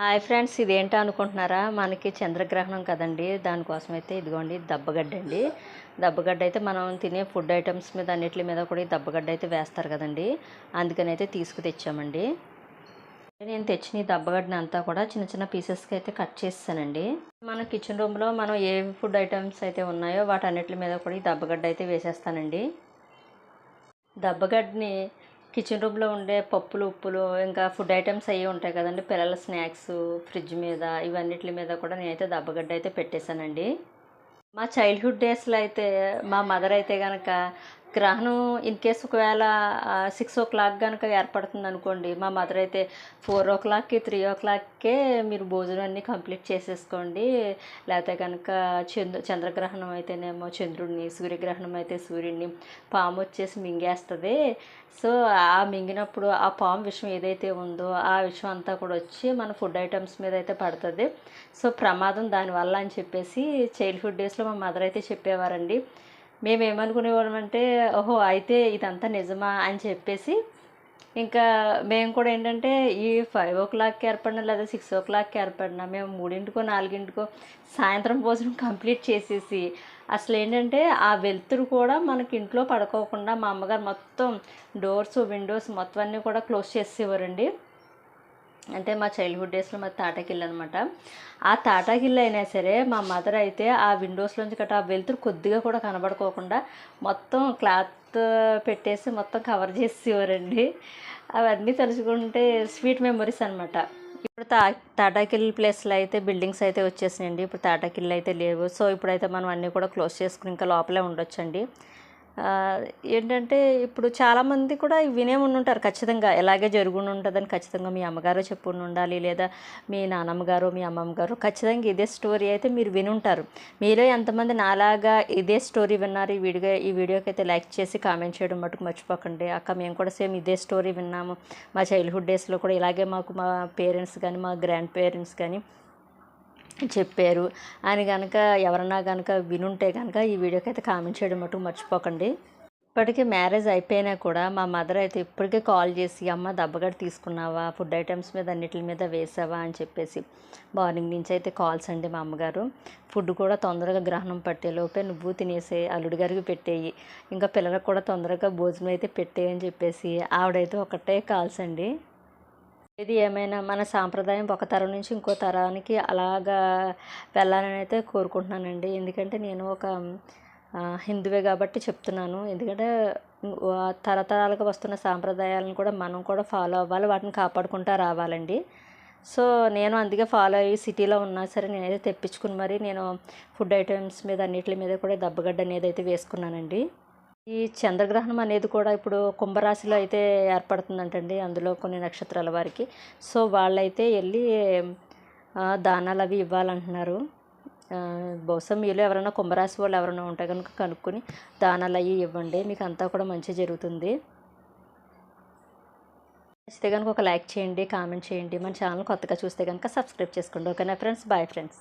Hi friends ఇదేంటో అనుకుంటున్నారా? మనకి చంద్రగ్రహణం కదండి. దానికోసం అయితే ఇదిగోండి దబ్బగడ్డ అండి. దబ్బగడ్డ అయితే మనం తినే ఫుడ్ ఐటమ్స్ మీద అన్నిటి మీద కూడా ఈ దబ్బగడ్డ అయితే వేస్తారు కదండి. అందుకని అయితే తీసుకు తెచ్చామండి. నేను తెచ్చిన ఈ దబ్బగడ్డని అంతా కూడా చిన్న చిన్న పీసెస్కి అయితే కట్ చేస్తానండి. మన కిచెన్ రూమ్లో మనం ఏ ఫుడ్ ఐటమ్స్ అయితే ఉన్నాయో వాటి అన్నిటి మీద కూడా ఈ దబ్బగడ్డ అయితే వేసేస్తానండి. దబ్బగడ్డని కిచెన్ రూమ్లో ఉండే పప్పులు ఉప్పులు ఇంకా ఫుడ్ ఐటమ్స్ అవి ఉంటాయి కదండి. పిల్లల స్నాక్స్ ఫ్రిడ్జ్ మీద ఇవన్నిటి మీద కూడా నేనైతే దబ్బగడ్డ అయితే పెట్టేశానండి. మా చైల్డ్హుడ్ డేస్లో అయితే మా మదర్ అయితే కనుక గ్రహణం ఇన్ కేస్ ఒకవేళ సిక్స్ ఓ క్లాక్ కనుక ఏర్పడుతుంది అనుకోండి మా మదర్ అయితే ఫోర్ ఓ క్లాక్కి త్రీ ఓ క్లాక్కే మీరు భోజనం అన్నీ కంప్లీట్ చేసేసుకోండి. లేకపోతే కనుక చంద్ర చంద్రగ్రహణం అయితేనేమో చంద్రుడిని సూర్యగ్రహణం అయితే సూర్యుడిని పాము వచ్చేసి మింగేస్తుంది. సో ఆ మింగినప్పుడు ఆ పాము విషయం ఏదైతే ఉందో ఆ విషయం అంతా కూడా వచ్చి మన ఫుడ్ ఐటమ్స్ మీద అయితే పడుతుంది. సో ప్రమాదం దానివల్ల అని చెప్పేసి చైల్డ్హుడ్ డేస్లో మా మదర్ అయితే చెప్పేవారండి మేము ఏమనుకునేవాళ్ళం అంటే ఓహో అయితే ఇదంతా నిజమా అని చెప్పేసి ఇంకా మేము కూడా ఏంటంటే ఈ ఫైవ్ ఓ క్లాక్కి ఏర్పడినా లేదా సిక్స్ ఓ క్లాక్కి ఏర్పడినా మేము మూడింటికో నాలుగింటికో సాయంత్రం భోజనం కంప్లీట్ చేసేసి అసలు ఏంటంటే ఆ వెలుతురు కూడా మనకి ఇంట్లో పడుకోకుండా మా అమ్మగారు మొత్తం డోర్స్ విండోస్ మొత్తం అన్నీ కూడా క్లోజ్ చేసేవారండి అంటే మా చైల్డ్హుడ్ డేస్లో మా తాటాకిల్లు అనమాట ఆ తాటాకిల్లు అయినా సరే మా మదర్ అయితే ఆ విండోస్లోంచి గట్రా ఆ వెలుతురు కొద్దిగా కూడా కనబడుకోకుండా మొత్తం క్లాత్ పెట్టేసి మొత్తం కవర్ చేసేవారండి అవన్నీ తలుచుకుంటే స్వీట్ మెమొరీస్ అనమాట ఇప్పుడు తా తాటాకిల్ ప్లేస్లో అయితే బిల్డింగ్స్ అయితే వచ్చేసినాయండి. ఇప్పుడు తాటాకిల్లు అయితే లేవు. సో ఇప్పుడైతే మనం అన్నీ కూడా క్లోజ్ చేసుకుని ఇంకా లోపలే ఉండొచ్చండి. ఏంటంటే ఇప్పుడు చాలామంది కూడా వినే ఉండుంటారు ఖచ్చితంగా. ఎలాగే జరుగుని ఉంటుందని ఖచ్చితంగా మీ అమ్మగారు చెప్పు ఉండాలి లేదా మీ నాన్నమ్మ గారు మీ అమ్మమ్మ గారు ఖచ్చితంగా ఇదే స్టోరీ అయితే మీరు వినుంటారు. మీరే ఎంతమంది నాలాగా ఇదే స్టోరీ విన్నారు ఈ వీడియో ఈ వీడియోకి అయితే లైక్ చేసి కామెంట్ చేయడం మటుకు మర్చిపోకండి. అక్క మేము కూడా సేమ్ ఇదే స్టోరీ విన్నాము. మా చైల్డ్హుడ్ డేస్లో కూడా ఇలాగే మాకు మా పేరెంట్స్ కానీ మా గ్రాండ్ పేరెంట్స్ కానీ చెప్పారు. అని కనుక ఎవరన్నా కనుక వినుంటే కనుక ఈ వీడియోకి అయితే కామెంట్ చేయడం మటుకు మర్చిపోకండి. ఇప్పటికీ మ్యారేజ్ అయిపోయినా కూడా మా మదర్ అయితే ఇప్పటికే కాల్ చేసి అమ్మ దెబ్బగడ తీసుకున్నావా? ఫుడ్ ఐటమ్స్ మీద అన్నిటి మీద వేసావా? అని చెప్పేసి మార్నింగ్ నుంచి అయితే కాల్స్ అండి మా అమ్మగారు. ఫుడ్ కూడా తొందరగా గ్రహణం పట్టేలోపే నువ్వు తినేసే అల్లుడి గారికి పెట్టేయి. ఇంకా పిల్లలకు కూడా తొందరగా భోజనం అయితే పెట్టేయని చెప్పేసి ఆవిడైతే ఒకటే కాల్స్ అండి. ఇది ఏమైనా మన సాంప్రదాయం ఒక తరం నుంచి ఇంకో తరానికి అలాగా వెళ్ళాలని అయితే కోరుకుంటున్నానండి. ఎందుకంటే నేను ఒక హిందువే కాబట్టి చెప్తున్నాను. ఎందుకంటే తరతరాలుగా వస్తున్న సాంప్రదాయాలను కూడా మనం కూడా ఫాలో అవ్వాలి వాటిని కాపాడుకుంటూ రావాలండి. సో నేను అందుకే ఫాలో అయ్యి సిటీలో ఉన్నా సరే నేనైతే తెప్పించుకుని మరి నేను ఫుడ్ ఐటమ్స్ మీద అన్నిటి మీద కూడా దెబ్బగడ్డ అనేది అయితే వేసుకున్నానండి. ఈ చంద్రగ్రహణం అనేది కూడా ఇప్పుడు కుంభరాశిలో అయితే ఏర్పడుతుందంటండి. అందులో కొన్ని నక్షత్రాల వారికి. సో వాళ్ళైతే వెళ్ళి దానాలు అవి ఇవ్వాలంటున్నారు. బహుశా మీలో ఎవరైనా కుంభరాశి వాళ్ళు ఎవరైనా ఉంటే కనుక కనుక్కొని దానాలు అవి ఇవ్వండి. మీకు అంతా కూడా మంచి జరుగుతుంది. నచ్చితే కనుక ఒక లైక్ చేయండి కామెంట్ చేయండి. మన ఛానల్ కొత్తగా చూస్తే కనుక సబ్స్క్రైబ్ చేసుకోండి. ఓకేనా ఫ్రెండ్స్? Bye friends.